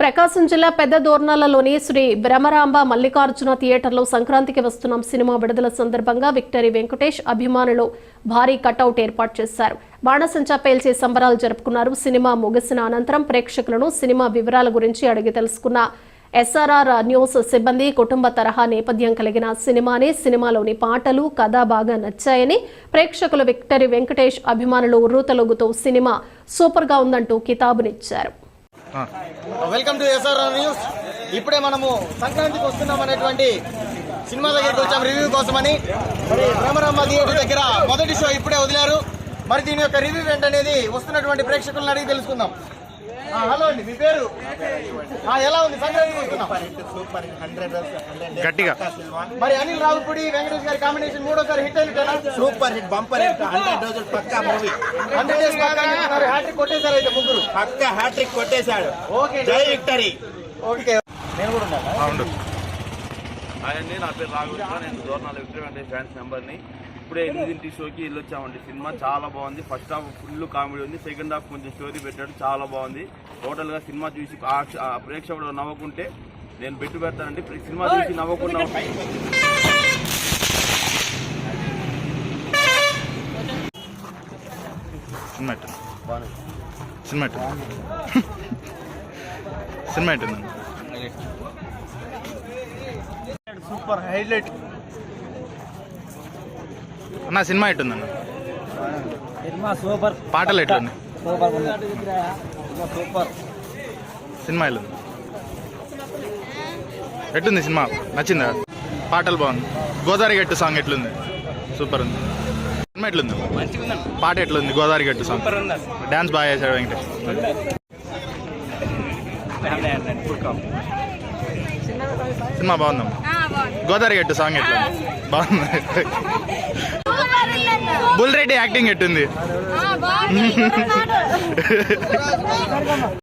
ప్రకాశం జిల్లా పెద్ద దోర్నాలలోని శ్రీ భ్రమరాంబ మల్లికార్జున థియేటర్లో సంక్రాంతికి వస్తున్నాం. సినిమా విడుదల సందర్భంగా విక్టరీ వెంకటేష్ అభిమానులు భారీ కటౌట్ ఏర్పాటు చేశారు. బాణసంచా పేల్చే సంబరాలు జరుపుకున్నారు. సినిమా ముగిసిన అనంతరం ప్రేక్షకులను సినిమా వివరాల గురించి అడిగి తెలుసుకున్న ఎస్ఆర్ఆర్ న్యూస్ సిబ్బంది కుటుంబ తరహా నేపథ్యం కలిగిన సినిమానే సినిమాలోని పాటలు కథ బాగా నచ్చాయని ప్రేక్షకులు విక్టరీ వెంకటేష్ అభిమానులు ఉర్రూతలొగుతూ సినిమా సూపర్గా ఉందంటూ కితాబునిచ్చారు. వెల్కమ్ టు ఎస్ఆర్ న్యూస్ ఇప్పుడే మనము సంక్రాంతికి వస్తున్నాం అనేటువంటి సినిమా దగ్గరికి వచ్చాం రివ్యూ కోసమని. మరి రామరామ థియేటర్ దగ్గర మొదటి షో ఇప్పుడే వదిలారు. మరి దీని యొక్క రివ్యూ ఏంటనేది వస్తున్నటువంటి ప్రేక్షకులను అడిగి తెలుసుకుందాం. హలో అండి మీ పేరు? ఆ, ఎలా ఉంది? గట్టిగా. మరి అనిల్ రావుపూడి వెంకటేష్ గారి కాంబినేషన్ మూడోసారి హిట్ అయినట్టు super hit bumper hit hundred రోజులు పక్కా మూవీ. హండ్రెడ్ డేస్ హ్యాట్రిక్ కొట్టేశారు అయితే ముగ్గురు. పక్కా హ్యాట్రిక్ కొట్టేశాడు. ఓకే. జై విక్టరీ. ఓకే. నేను కూడా ఉన్నాను? అండి నా పేరు రాఘవేంద్ర నేను దూరణాల విక్టరీ వెంకటేష్ ఫ్యాన్స్ మెంబర్ని. ఇప్పుడే ఎనిమిదింటి షోకి వెళ్ళొచ్చామండి. సినిమా చాలా బాగుంది. ఫస్ట్ హాఫ్ ఫుల్ కామెడీ ఉంది. సెకండ్ హాఫ్ కొంచెం స్టోరీ పెట్టాడు చాలా బాగుంది. టోటల్గా సినిమా చూసి ప్రేక్షకుడు నవ్వకుంటే నేను బెట్టు పెడతానండి. సినిమా చూసి నవ్వకుండా సినిమా సినిమా సూపర్ హైలైట్. అన్న సినిమా ఎట్టుందన్న? Cinema super. పాటలు ఎట్లుంది సూపర్ సూపర్ సినిమా ఎట్లుంది? ఎట్టుంది సినిమా? నచ్చిందా? పాటలు బాగుంది. గోదావరి గట్టు సాంగ్ ఎట్లుంది? సూపర్ ఉంది. సినిమా ఎట్లుంది? పాట ఎట్లుంది? గోదావరి గట్టు సాంగ్? డాన్స్ బాగా చేశాడు వెంకటేష్. సినిమా బాగుందమ్మా. గోదావరి గట్టు సాంగ్ ఎట్లుంది? బాగుంది. బుల్ రెడ్డి యాక్టింగ్ ఎట్టుంది?